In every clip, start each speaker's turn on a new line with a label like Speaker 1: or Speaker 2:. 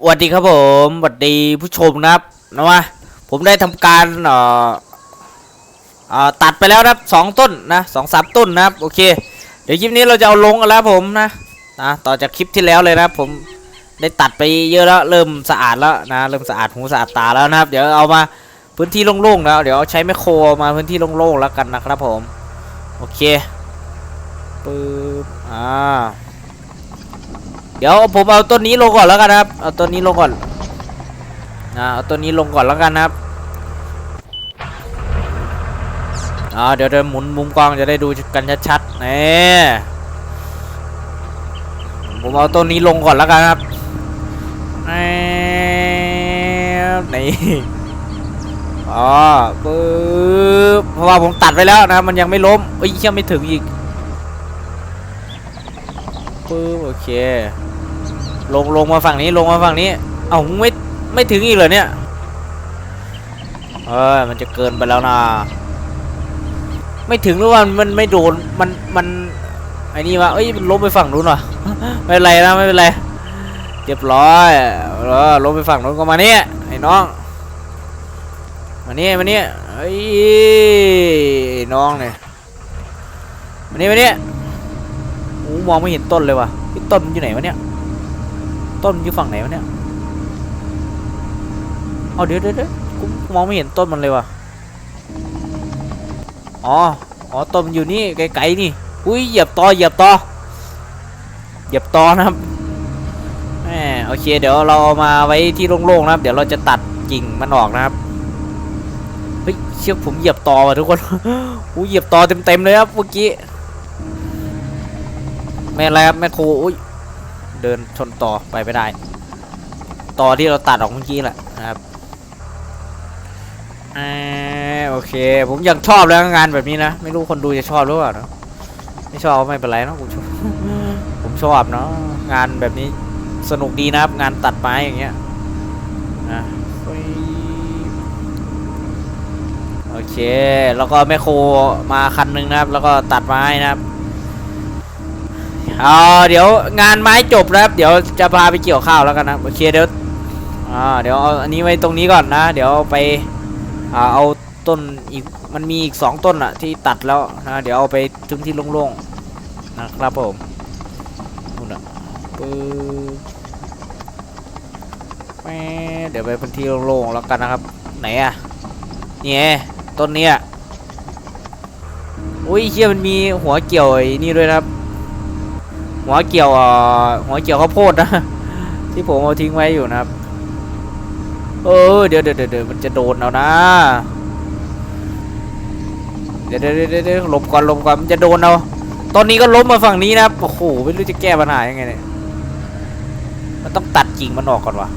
Speaker 1: สวัสดีครับผมสวัสดีผู้ชมนะครับนะว่าผมได้ทำการเอ่อเอ่อตัดไปแล้วนะครับสองต้นนะสองสามต้นนะครับโอเค เดี๋ยวคลิปนี้เราจะเอาลงกันแล้วผมนะนะต่อจากคลิปที่แล้วเลยนะครับผมได้ตัดไปเยอะแล้วเริ่มสะอาดแล้วนะเริ่มสะอาดหูสะอาดตาแล้วนะครับ เดี๋ยวเอามาพื้นที่โล่งๆแล้วเดี๋ยวใช้แมคโครมาพื้นที่โล่งๆแล้วกันนะครับผมโอเคปึ๊บอ่า เดี๋ยวผมเอาต้นนี้ลงก่อนแล้วกันครับเอาต้นนี้ลงก่อนนะเอาต้นนี้ลงก่อนแล้วกันครับอ่าเดี๋ยวเดี๋ยวหมุนมุมกล้องจะได้ดูกันชัดๆนี่ผมเอาต้นนี้ลงก่อนแล้วกันครับนี่อ๋อปึ๊บเพราะว่าผมตัดไปแล้วนะมันยังไม่ล้มเอ้ยยังไม่ถึงอีกปึ๊บโอเค ลงลงมาฝั่งนี้ลงมาฝั่งนี้ เอ้าไม่ไม่ถึงอีกเหรอเนี่ยเออมันจะเกินไปแล้วนะไม่ถึงหรือว่ามันไม่โดนมันมันไอ้นี่วะเอ้ยมันล้มไปฝั่งนู้นวะไม่เป็นไรนะไม่เป็นไรเรียบร้อยเออล้มไปฝั่งนู้นก็มาเนี่ยไอ้น้องมาเนี่ยมาเนี่ยไอ้ยน้องเนี่ยมาเนี่ยมาเนี่ยโอ้มองไม่เห็นต้นเลยวะต้นมันอยู่ไหนวะเนี่ย ต้นอยู่ฝั่งไหนวะเนี่ยเอาเดี๋ยวเดี๋ยวเดี๋ยวกูมองไม่เห็นต้นมันเลยว่ะ อ๋อ อ๋อ ต้นมันอยู่นี่ไกลๆนี่ อุ้ยเหยียบตอเหยียบตอเหยียบตอนะครับแหมโอเค เดี๋ยวเราเอามาไว้ที่โล่งๆนะครับ เดี๋ยวเราจะตัดกิ่งมันออกนะครับ เฮ้ย เชือกผมเหยียบตอว่ะทุกคนอู้เหยียบตอเต็มๆเลยครับเมื่อกี้ ไม่อะไรครับแม่ครูอุ้ย เดินชนต่อไปไม่ได้ ต่อที่เราตัดออกเมื่อกี้แหละนะครับอ่าโอเค ผมยังชอบแล้วงานแบบนี้นะไม่รู้คนดูจะชอบหรือเปล่าเนะไม่ชอบไม่เป็นไรเนะผมชอบผมชอบเนาะงานแบบนี้สนุกดีนะครับ งานตัดไม้อย่างเงี้ยนะโอเค แล้วก็แมคโครมาคันหนึงนะครับ แล้วก็ตัดไม้นะครับ เอาเดี๋ยวงานไม้จบแล้ว เดี๋ยวจะพาไปเกี่ยวข้าวแล้วกันนะโอเคเดี๋ยวอ่าเดี๋ยวเอาอันนี้ไว้ตรงนี้ก่อนนะ เดี๋ยวไปอ่าเอาต้นอีกมันมีอีกสองต้นอะที่ตัดแล้วนะเดี๋ยวเอาไปทึงที่โล่งๆนะครับผมนู่นอะปึ๊บแป๊ะเดี๋ยวไปพื้นที่โล่งๆแล้วกันนะครับ ไหนอะเนี่ไงต้นเนี้ยอุ้ยเชี่ยมันมีหัวเกี่ยวนี่ด้วยนะครับ หัวเกี่ยวเอ่อหัวเกี่ยวข้าวโพดนะที่ผมเอาทิ้งไว้อยู่นะครับ เออเดี๋ยวเดี๋ยวเดี๋ยวเดี๋ยวมันจะโดนเอานะเดี๋ยวเดี๋ยวเดี๋ยวเดี๋ยวหลบก่อนหลบก่อนมันจะโดนเอาตอนนี้ก็ล้มมาฝั่งนี้นะโอ้โหไม่รู้จะแก้ปัญหายังไงเนี่ยมันต้องตัดกิ่งมันออกก่อนวะ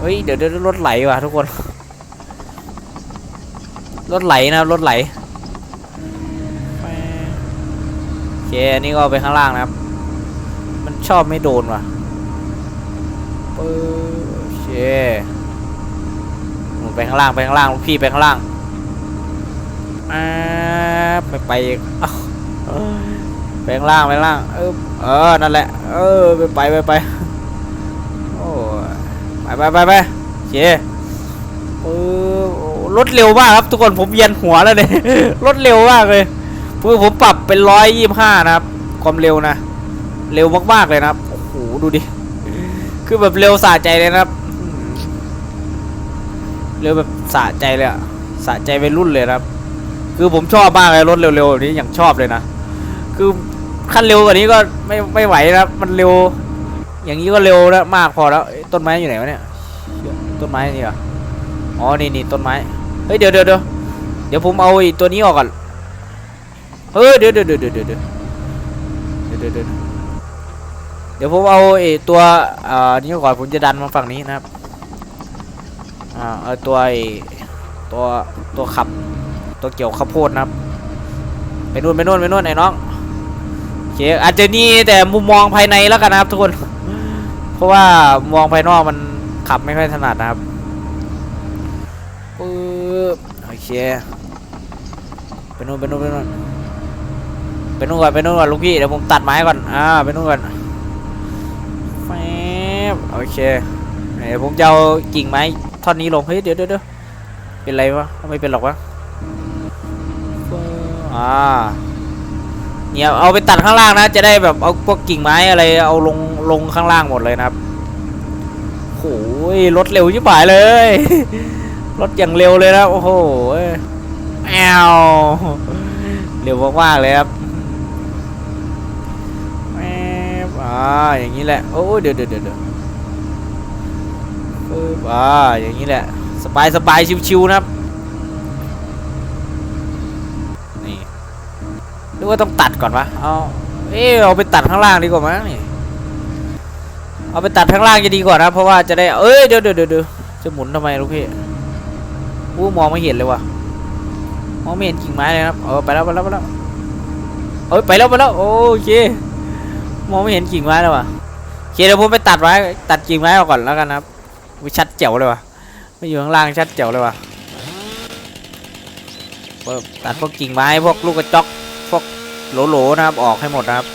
Speaker 1: เฮ้ยเดี๋ยวเดี๋ยวรถไหลว่ะทุกคนรถไหลนะรถไหล เคอันนี้ก็ไปข้างล่างนะครับ มันชอบไม่โดนว่ะปึ๊โอเคมุนไปข้างล่างไปข้างล่างลูกพี่ไปข้างล่างอ่าไปไปอีกอ้าวไปข้างล่างไปข้างล่างเออเออนั่นแหละ เออไปไปไปไปโอ้ยไปไปไปไปเคเออรถเร็วมากครับทุกคนผมเวียนหัวแล้วเนี่ยรถเร็วมากเลยคือผมปรับ เป็นร้อยยี่ห้านะครับ ความเร็วนะ เร็วมากๆเลยนะครับ โอ้โห ดูดิ คือแบบเร็วสะใจเลยนะครับ เร็วแบบสะใจเลยอะสะใจวัยรุ่นเลยนะครับ คือผมชอบมากเลยรถเร็วๆแบบนี้อย่างชอบเลยนะ คือขั้นเร็วกว่านี้ก็ไม่ไม่ไหวนะครับ มันเร็ว อย่างนี้ก็เร็วแล้วมากพอแล้ว ต้นไม้อยู่ไหนวะเนี่ย ต้นไม้นี่เหรอ อ๋อ นี่นี่ต้นไม้ เฮ้ย เดี๋ยวเดี๋ยวเดี๋ยวเดี๋ยวผมเอาอ้ตัวนี้ออกก่อน เฮ้ยเดี๋ยวเดี๋ยวเดี๋ยวเดี๋ยวเดี๋ยวเดี๋ยวเดี๋ยวเดี๋ยวเดี๋ยวผมเอาไอ้ตัวอ่านี่ก่อนผมจะดันมาฝั่งนี้นะครับอ่าเอาตัวไอ้ตัวตัวขับตัวเกี่ยวข้าวโพดนะครับไปนู่นไปนู่นไปนู่นไอ้น้องโอเคอาจจะนี่แต่มุมมองภายในแล้วกันนะครับทุกคน เพราะว่ามองภายนอกมันขับไม่ค่อยถนัดนะครับปึ๊บโอเคไปนู่นไปนู่นไปนู่น ไปนู่นก่อนไปนู่นก่อนลูกพี่เดี๋ยวผมตัดไม้ก่อนอ่าไปนู่นก่อนแฟบโอเคเดี๋ยวผมจะเอากิ่งไม้ท่อนนี้ลงเฮ้ยเดี๋ยวเดี๋ยวเดี๋ยวเป็นไรวะไม่เป็นหรอกวะอ่าเนี่ยเอาไปตัดข้างล่างนะ จะได้แบบเอาพวกกิ่งไม้อะไรเอาลงลงข้างล่างหมดเลยนะครับโอ้ยรถเร็วชิบหายเลยรถอย่างเร็วเลยนะโอ้โหแอวเร็วมากๆเลยครับ อ่าอย่างนี้แหละโอ้ยเดี๋ยวเดี๋ยวเดี๋ยวเดี๋ยอ่าอย่างนี้แหละสบายสบายชิวๆนะครับนี่หรือว่าต้องตัดก่อนวะเอาเออเอาไปตัดข้างล่างดีกว่ามั้งนี่เอาไปตัดข้างล่างจะดีกว่านะเพราะว่าจะได้เอ้ยเดี๋ยวเดี๋ยวเดี๋ยวเดี๋ยวจะหมุนทำไมลูกพี่อู้มองไม่เห็นเลยว่ะมองไม่เห็นกิ่งไม้เลยครับเออไปแล้วไปแล้วไปแล้วเอ้ยไปแล้วไปแล้วโอเค มองไม่เห็นกิ่งไม้แล้วว่ะโอเคเดี๋ยวผมไปตัดไว้ตัดกิ่งไม้ออกก่อนแล้วกันครับวิชัดเจ๋วเลยว่ะไม่อยู่ข้างล่างชัดเจ๋วเลยว่ะตัดพวกกิ่งไม้พวกลูกกระจอกพวกโหลๆนะครับออกให้หมดนะครับ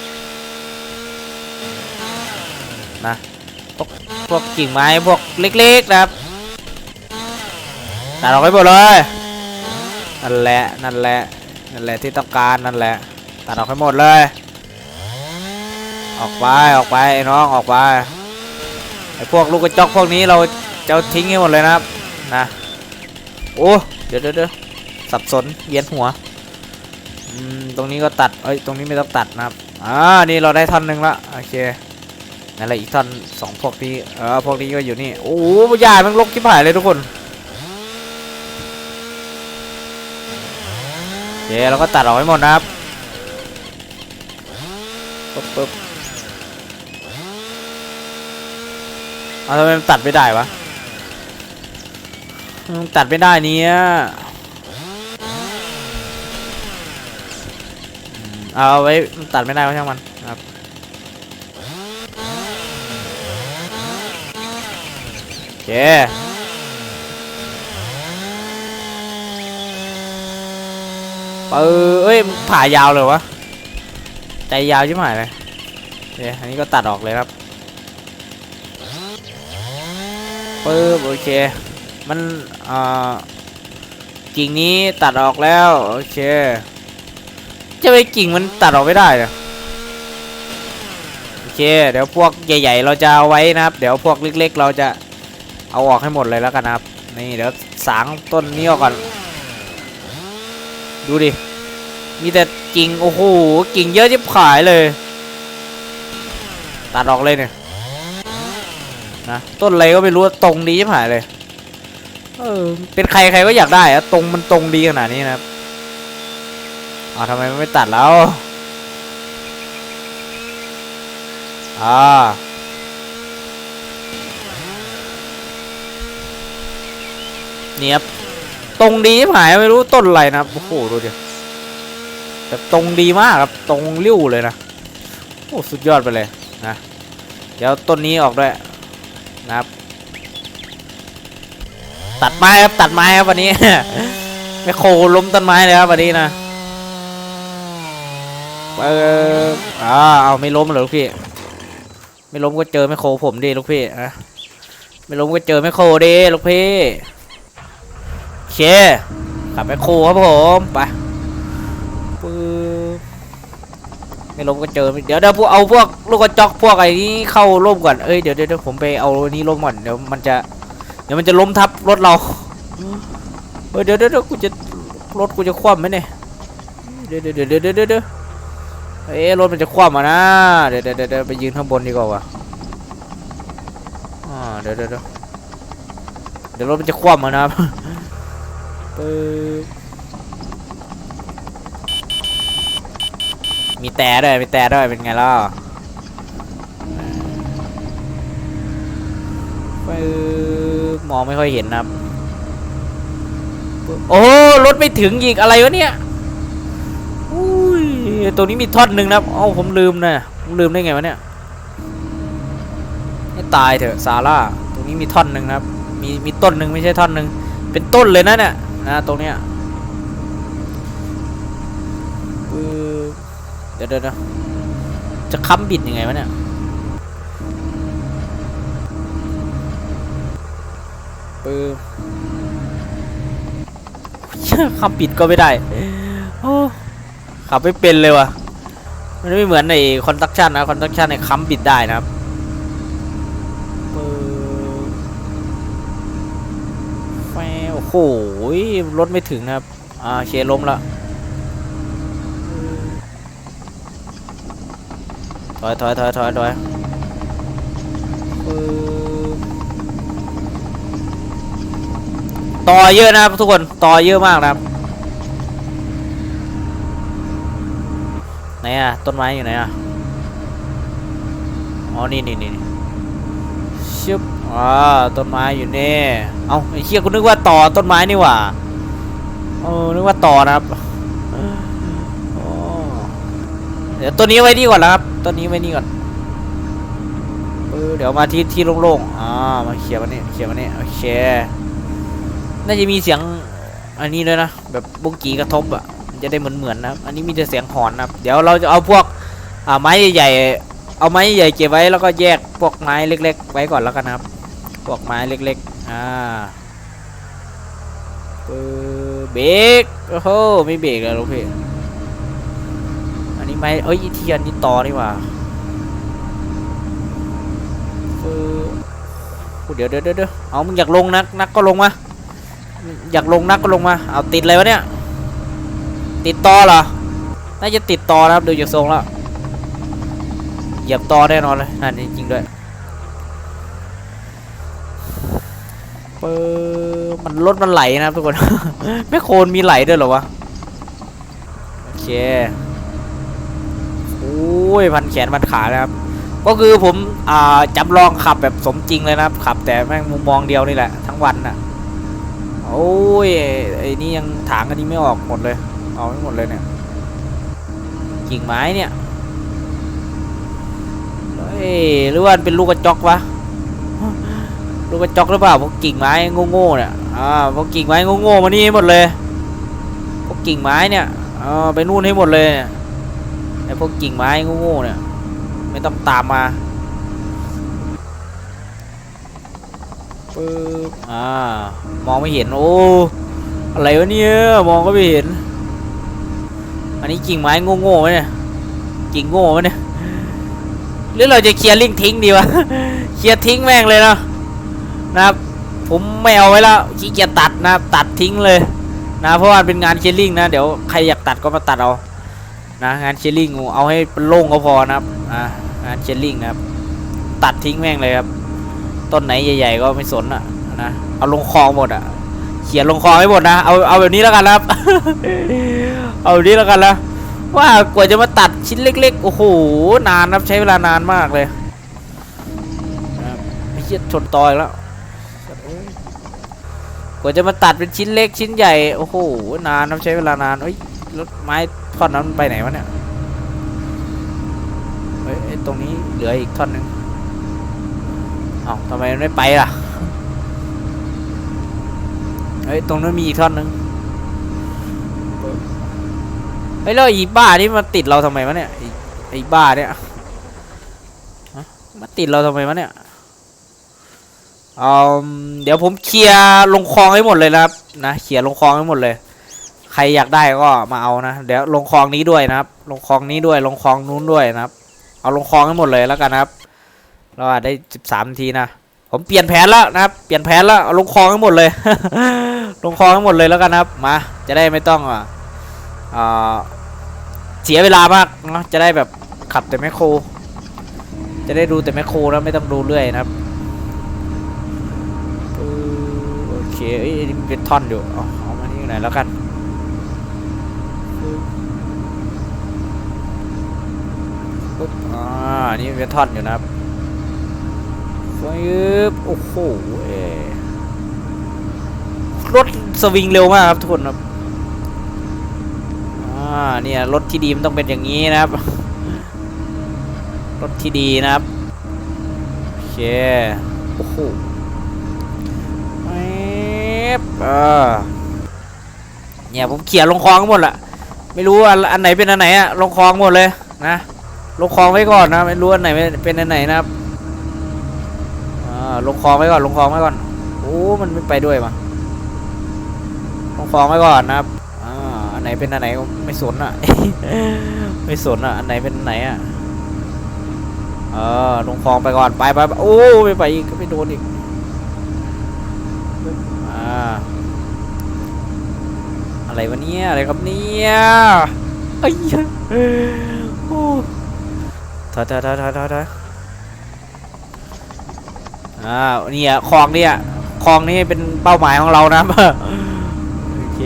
Speaker 1: นะพวกพวกกิ่งไม้พวกเล็กๆนะครับตัดออกไปหมดเลยนั่นแหละนั่นแหละนั่นแหละที่ต้องการนั่นแหละตัดออกไปหมดเลย ออกไปออกไปไอ้น้องออกไปไอ้พวกลูกกระจอกพวกนี้เราจะเอาทิ้งให้หมดเลยนะครับนะโอ้เดี๋ยวเดี๋ยวเดี๋ยวสับสนเวียนหัวอืมตรงนี้ก็ตัดเอ้ยตรงนี้ไม่ต้องตัดนะครับอ่านี่เราได้ท่อนหนึ่งละโอเคนั่นแหละอีกท่อนสองพวกนี้เออพวกนี้ก็อยู่นี่โอ้โหยามันลกที่ผ่ายเลยทุกคนโอเคเราก็ตัดออกให้หมดนะครับปึ๊บปึ๊บ เอาทำไมมันตัดไม่ได้วะมันตัดไม่ได้เนี่ยเอาไว้ตัดไม่ได้ก็ช่างมันครับโอเคเออเอ้ยผ่ายาวเลยวะ ใจยาวชิบหายเลยโอเคอันนี้ก็ตัดออกเลยครับ ปึ๊บโอเคมันอ่ากิ่งนี้ตัดออกแล้วโอเค จะไปกิ่งมันตัดออกไม่ได้เหรอโอเค เดี๋ยวพวกใหญ่ ๆ เราจะเอาไว้นะครับ เดี๋ยวพวกเล็ก ๆ เราจะเอาออกให้หมดเลยแล้วกันนะครับนี่เดี๋ยวสางต้นนี้ออกก่อน ดูดิมีแต่กิ่งโอ้โหกิ่งเยอะจิบขายเลย ตัดออกเลยเนี่ย นะต้นอะไรก็ไม่รู้ตรงดีจิบหายเลย เออ เป็นใครใครก็อยากได้อะตรงมันตรงดีขนาดนี้นะครับอ้าวทำไมมันไม่ตัดแล้วอ่าเนี่ยครับตรงดีจิบหายไม่รู้ต้นอะไรนะครับโอ้โหดูดิแบบตรงดีมากครับตรงริ้วเลยนะโอ้สุดยอดไปเลยนะเดี๋ยวต้นนี้ออกด้วย นะครับ ตัดไม้ครับตัดไม้ครับวันนี้ไม่โคล้มต้นไม้เลยครับวันนี้นะเอออ่าเอาไม่ล้มเหรอลูกพี่ ไม่ล้มก็เจอไม่โคผมดิลูกพี่นะไม่ล้มก็เจอไม่โคดิลูกพี่โอเคขับไม่โคครับผมไปบ ไม่ล้มก็เจอ เดี๋ยวเดี๋ยวพวกเอาพวกลูกกระจอกพวกไอ้นี้เข้าร่มก่อน เอ้ยเดี๋ยวเดี๋ยวเดี๋ยวผมไปเอาอันนี้ร่มก่อนเดี๋ยวมันจะ เดี๋ยวมันจะล้มทับรถเราเฮ้ยเดี๋ยวเดี๋ยวเดี๋ยวกูจะรถกูจะคว่ำไหมเนี่ย เดี๋ยวเดี๋ยวเดี๋ยวเดี๋ยวเดี๋ยวเดี๋ยวเอ้ยรถมันจะคว่ำอะนะเดี๋ยวเดี๋ยวเดี๋ยวเดี๋ยวไปยืนข้างบนดีกว่าวะอ่าเดี๋ยวเดี๋ยวเดี๋ยวเดี๋ยวรถมันจะคว่ำอะนะครับปึ๊บ มีแต่ด้วยมีแต่ด้วยเป็นไงล่ะมองไม่ค่อยเห็นนะโอ้รถไม่ถึงอีกอะไรวะเนี่ยอุ้ยตัวนี้มีท่อนหนึ่งนะครับเอ้าผมลืมนะผมลืมได้ไงวะเนี่ยให้ตายเถอะซาร่าตรงนี้มีท่อนหนึ่งนะครับ มีมีต้นหนึ่งไม่ใช่ท่อนหนึ่งเป็นต้นเลยนะเนี่ยนะตรงเนี้ย เดี๋ยวเดี๋ยวจะค้ำบิดยังไงวะเนี่ยปื้มคำปิดก็ไม่ได้โอ้ขับไม่เป็นเลยว่ะ มันไม่เหมือนในคอนตักชันนะคอนตักชันในค้ำปิดได้นะครับแฟโอ้โหรถไม่ถึงนะครับ อ่าเชล้มละ อยถอยถอยถอยถอยต่อเยอะนะครับทุกคนต่อเยอะมากนะครับไหนอะต้นไม้อยู่ไหนอะอ๋อนี่นี่นี่ชึบอ่าต้นไม้อยู่นี่เอาไอ้เชี่ยกูนึกว่าต่อต้นไม้นี่หว่าเออนึกว่าต่อนะครับเดี๋ยวต้นนี้ไว้นี่ก่อนนะครับ ต้นนี้ไว้นี่ก่อนเออเดี๋ยวมาที่ที่โล่งๆอ่ามาเคลียร์มันนี่เคลียร์มันนี่โอเคน่าจะมีเสียงอันนี้ด้วยนะแบบบุ้งกีกระทบอะจะได้เหมือนเหมือนๆนะอันนี้มีแต่เสียงหอนนะเดี๋ยวเราจะเอาพวกอ่าไม้ใหญ่ๆเอาไม้ใหญ่เก็บไว้แล้วก็แยกพวกไม้เล็ก ๆ ไว้ก่อนแล้วกันนะครับพวกไม้เล็กๆอ่าเออเบรกโอ้โหไม่เบรกเลยลูกพี่ อันนี้ไม้เอ้ยอีเทียนนี่ต่อนี่ว่าเออเดี๋ยวเดี๋ยวเดี๋ยวเดี๋ยวเอามึงอยากลงนักนักก็ลงมาอยากลงนักก็ลงมา เอาติดอะไรวะเนี่ย ติดต่อเหรอ น่าจะติดต่อนะครับดูจากทรงแล้ว เหยียบต่อแน่นอนเลยนั่นจริงๆด้วยเปอมันรถมันไหลนะครับทุกคน ไม่โคนมีไหลด้วยเหรอวะ โอเค อ้ยพันแขนพันขานะครับ ก็คือผมอ่าจำลองขับแบบสมจริงเลยนะครับ ขับแต่แม่งมุมมองเดียวนี่แหละทั้งวันน่ะโอ้ยไอ้นี่ยังถางอันนี้ไม่ออกหมดเลยเอาไม่หมดเลยเนี่ยกิ่งไม้เนี่ยเฮ้ยหรือว่ามันเป็นลูกกระจอกวะลูกกระจอกหรือเปล่าพวกกิ่งไม้โง่ๆเนี่ยอ่าพวกกิ่งไม้โง่ๆมานี่หมดเลยพวกกิ่งไม้เนี่ยเอาไปนู่นให้หมดเลยเนี่ย ไอ้พวกกิ่งไม้โง่ๆเนี่ย ไม่ต้องตามมาปึ๊บอ่ามองไม่เห็นโอ้อะไรวะเนี่ยมองก็ไม่เห็น อันนี้กิ่งไม้โง่ๆไหมเนี่ยกิ่งโง่ไหมเนี่ยหรือเราจะเคลียร์ลิงทิ้งดีวะเคลียร์ทิ้งแม่งเลยเนาะนะครับผมไม่เอาไว้แล้วขี้เกียจตัดนะตัดทิ้งเลยนะเพราะว่าเป็นงานเคลียร์ลิงนะเดี๋ยวใครอยากตัดก็มาตัดเอา นะงานเคลียร์ลิงเอาให้เป็นโล่งก็พอนะครับอ่างานเคลียร์ลิงนะครับตัดทิ้งแม่งเลยครับ ต้นไหนใหญ่ ๆ ก็ไม่สนอะนะเอาลงคลองหมดอะเขียนลงคลองให้หมดนะเอาเอาแบบนี้แล้วกันครับ เอาแบบนี้แล้วกันนะว่ากว่าจะมาตัดชิ้นเล็ก ๆ โอ้โหนานครับใช้เวลานานมากเลยไม่เชี่ยชนตอยแล้วกว่าจะมาตัดเป็นชิ้นเล็กชิ้นใหญ่โอ้โหนานครับใช้เวลานานเอ้ย รถไม้ท่อนนั้นมันไปไหนวะเนี่ยเฮ้ยตรงนี้เหลืออีกท่อนหนึ่งเอ้าทำไมไม่ไปล่ะเฮ้ยตรงนั้นมีอีกท่อนหนึ่งเฮ้ยแล้วอีบ้านี่มาติดเราทำไมวะเนี่ยไอ้บ้าเนี่ยมาติดเราทำไมวะเนี่ยเอเดี๋ยวผมเคลียร์ลงคลองให้หมดเลยนะครับนะเคลียร์ลงคลองให้หมดเลย ครอยากได้ก็มาเอานะ เดี๋ยวลงคลองนี้ด้วยนะครับ ลงคลองนี้ด้วย ลงคลองนู้นด้วยนะครับ เอาลงคลองให้หมดเลยแล้วกันนะครับ เราอาจได้สิบสามนาทีนะ ผมเปลี่ยนแผนแล้วนะครับ เปลี่ยนแผนแล้วเอาลงคลองให้หมดเลย ลงคลองให้หมดเลยแล้วกันนะครับ มา จะได้ไม่ต้องอ่าเสียเวลามากเนาะ จะได้แบบขับแต่แมคโคร จะได้ดูแต่แมคโครแล้วไม่ต้องดูเรื่อยนะครับโอเคเอ้ยนี่เป็นท่อนอยู่ เอาเอามานี่หนแล้วกัน ปึ๊บอ่านี่เป็นท่อนอยู่นะครับปึ๊บโอ้โหเอรถสวิงเร็วมากครับทุกคนครับอ่าเนี่ยรถที่ดีมันต้องเป็นอย่างนี้นะครับ รถที่ดีนะครับโอเคโอ้โหแป๊บเออเนี่ยผมเขี่ยลงคลองหมดละไม่รู้อันไหนเป็นอันไหนอะลงคลองหมดเลยนะ ลงคลองไว้ก่อนนะไม่รู้อันไหนเป็นอันไหนนะครับอ่าลงคลองไว้ก่อนลงคลองไว้ก่อนโอ้มันไม่ไปด้วยมาลงคลองไว้ก่อนนะครับอ่าอันไหนเป็นอันไหนไม่สนอะ ไม่สนอะอันไหนเป็นอันไหนอะเออลงคลองไปก่อนไปไปโอ้ไม่ไปอีกก็ไม่โดนอีกอ่าอะไรวะเนี่ยอะไรครับเนี่ยไอ้ยโอ้ ถอยถอยถอยถอยถอยถอยอ่าเนี่ยคลองเนี่ยคลองนี่เป็นเป้าหมายของเรานะโอเค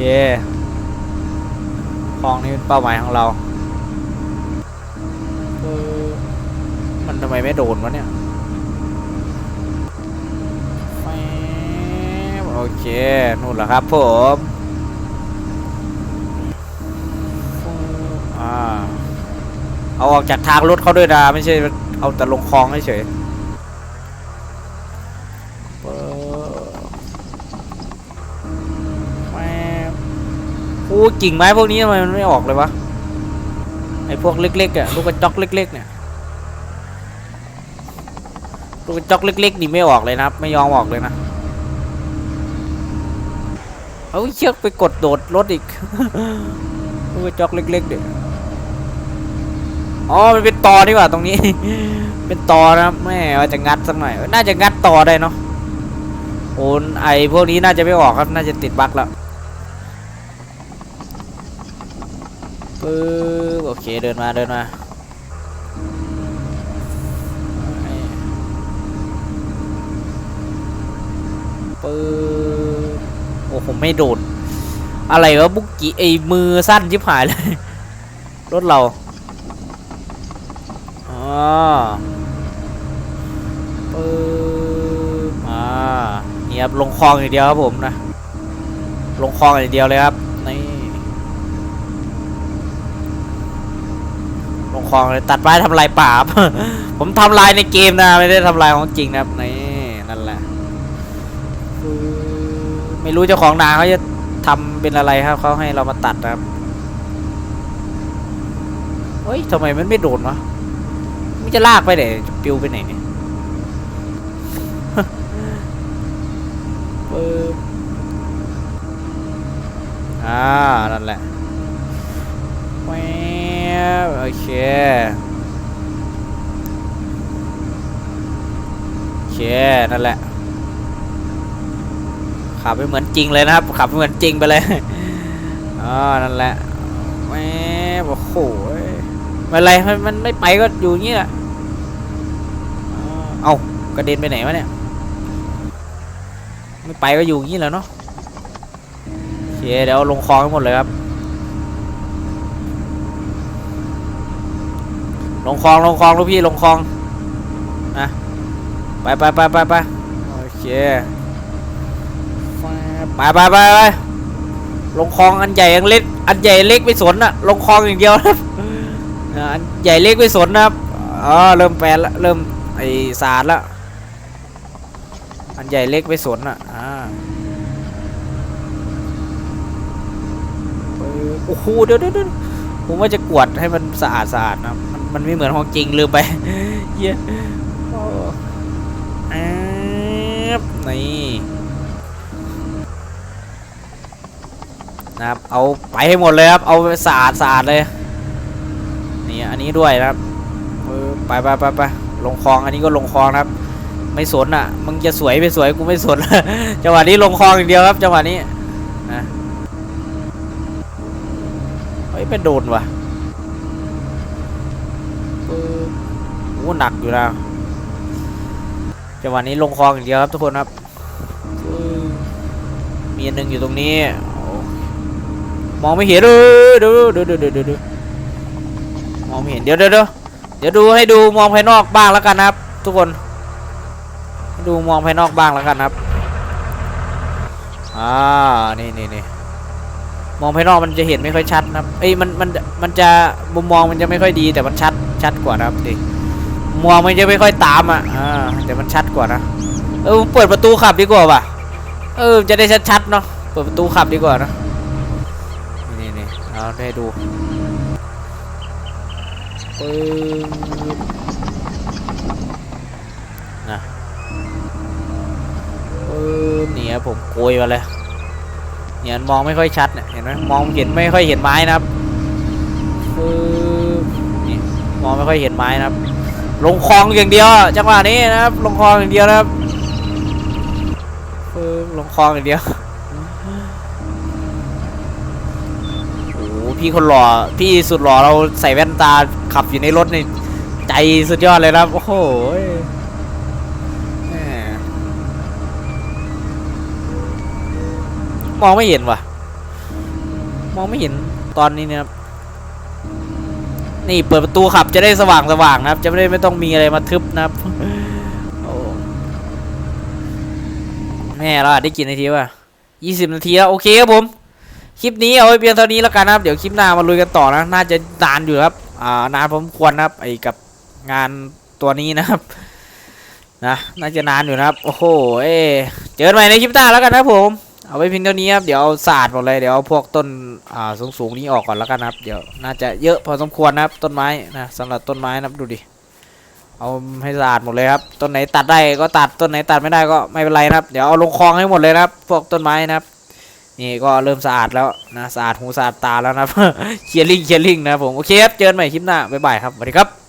Speaker 1: คลองนี่เป็นเป้าหมายของเราเออมันทำไมไม่โดนวะเนี่ยโอเคนู่นแหละครับผม เอาออกจากทางรถเขาด้วยนะไม่ใช่เอาแต่ลงคลองเฉยโอ้กิ่งไม้พวกนี้ทำไมมันไม่ออกเลยวะไอ้พวกเล็กๆอะลูกกระจอกเล็ก ๆ เนี่ยลูกกระจอกเล็ก ๆ นี่ไม่ออกเลยนะครับ ไม่ยอมออกเลยนะเอาเชือกไปกดโดดรถอีกลูกกระจอกเล็กๆเด็ก อ๋อมันเป็นตอดีกว่าตรงนี้ เป็นตอนะแม่ว่าจะงัดสักหน่อย น่าจะงัดต่อได้เนาะโอนไอพวกนี้น่าจะไม่ออกครับ น่าจะติดบั๊กแล้วปึ๊บโอเคเดินมาเดินมาปึ๊บโอ้ผมไม่โดดอะไรวะบุกกี้ไอมือสั้นชิบหายเลย รถเรา ปึ๊บอ่านี่ครับลงคลองอย่างเดียวครับผมนะ ลงคลองอย่างเดียวเลยครับ นี่ ลงคลองเลยตัดไม้ทำลายป่าผมทำลายในเกมนะ ไม่ได้ทำลายของจริงนะครับ นี่นั่นแหละ ไม่รู้เจ้าของนาเขาจะทำเป็นอะไรครับ เขาให้เรามาตัดครับเฮ้ยทำไมมันไม่โดนวะ มันจะลากไปไหนจะปิวไปไหนเนี่ยปึ๊บอ่า นั่นแหละแวบโอเค โอเค นั่นแหละ ขับไปเหมือนจริงเลยนะครับ ขับไปเหมือนจริงไปเลยอ๋อนั่นแหละแหมโอ้โห ไม่เป็นไรมันมันไม่ไปก็อยู่อย่างนี้แหละอ๋อเอากระเด็นไปไหนวะเนี่ย ไม่ไปก็อยู่อย่างนี้แหล้วเนาะโอเคเดี๋ยวลงคลองให้หมดเลยครับ ลงคลองลงคลองลูกพี่ลงคลองนะไปไปไปไปไปโอเคไปไปไปไปลงคลองอันใหญ่อันเล็กอันใหญ่เล็กไม่สนอะลงคลองอย่างเดียวนะครับอ่าอัน ใหญ่เล็กไม่สนนะครับอ๋อเริ่มแปลละเริ่มไอสาดละอันใหญ่เล็กไม่สนอะอ่าโอ้โหเดี๋ยวเดี๋ยวเดี๋ยวผมว่าจะกวดให้มันสะอาดสะอาดนะมันมันไม่เหมือนของจริงลืมไปเยโอ้แอบนี่นะครับเอาไปให้หมดเลยครับ เอาสะอาดสะอาดเลย นี่อันนี้ด้วยนะครับไปไปไปไปลงคลองอันนี้ก็ลงคลองครับ ไม่สนอะมึงจะสวยไม่สวยกูไม่สนจังหวะนี้ลงคลองอย่างเดียวครับจังหวะนี้นะเฮ้ยเป็นโดนว่ะโอ้หนักอยู่นะจังหวะนี้ลงคลองอย่างเดียวครับทุกคนครับมีอันหนึงอยู่ตรงนี้มองไม่เห็นเลยดี๋ยวเดี๋ยวเดี๋ยวเดี๋ยวเดี๋ยว มองไม่เห็นเดี๋ยวเดี๋ยวเดี๋ยวเดี๋ยวดูให้ดูมองภายนอกบ้างแล้วกันนะครับ ทุกคน ดูมองภายนอกบ้างแล้วกันครับอ่านี่นี่นี่มองภายนอกมันจะเห็นไม่ค่อยชัดนะครับเอ้ยมันมันมันจะมุมมองมันจะไม่ค่อยดีแต่มันชัดชัดกว่านะครับดิมองมันจะไม่ค่อยตามอะอ่าแต่มันชัดกว่านะเออเปิดประตูขับดีกว่าป่ะเออจะได้ชัดๆเนาะเปิดประตูขับดีกว่านะนี่นี่เอาได้ดู ปึ๊บนะปึ๊บนี่ครับผมโกยมาเลยเนี่ยมองไม่ค่อยชัดเนี่ยเห็นไหมมองเห็นไม่ค่อยเห็นไม้นะครับปึ๊บนี่มองไม่ค่อยเห็นไม้นะครับ ลงคลองอย่างเดียวอะจังหวะนี้นะครับ ลงคลองอย่างเดียวนะครับปึ๊บลงคลองอย่างเดียว พี่คนหล่อพี่สุดหล่อเราใส่แว่นตาขับอยู่ในรถนี่ใจสุดยอดเลยนะครับ โอ้โหแหมมองไม่เห็นว่ะ มองไม่เห็นตอนนี้นะครับนี่เปิดประตูขับจะได้สว่างสว่างนะครับ จะไม่ได้ไม่ต้องมีอะไรมาทึบนะครับโอ้แม่เราอาจได้กี่นาทีวะยี่สิบนาทีแล้ว โอเคครับผม คลิปนี้เอาไว้เพียงเท่านี้แล้วกันนะครับ เดี๋ยวคลิปหน้ามาลุยกันต่อนะ น่าจะนานอยู่ครับ อ่านานผมควรนะครับ ไอ้กับงานตัวนี้นะครับ นะ น่าจะนานอยู่นะครับ โอ้โห เอเจอกันใหม่ในคลิปหน้าแล้วกันนะผม เอาไว้เพียงเท่านี้ครับ เดี๋ยวเอาศาสตร์หมดเลย เดี๋ยวเอาพวกต้น อ่า สูงๆนี้ออกก่อนแล้วกันนะครับ เดี๋ยวน่าจะเยอะพอสมควรนะครับ ต้นไม้นะสำหรับต้นไม้นะครับดูดิเอาให้สะอาดหมดเลยครับต้นไหนตัดได้ก็ตัดต้นไหนตัดไม่ได้ก็ไม่เป็นไรนะครับ เดี๋ยวเอาลงคลองให้หมดเลยนะครับ พวกต้นไม้นะครับ นี่ก็เริ่มสะอาดแล้วนะสะอาดหูสะอาดตาแล้วนะครับเคลียร์ลิงเคลียร์ลิงนะครับผมโอเคครับเจอกันใหม่คลิปหน้าบ๊ายบายครับสวัสดีครับ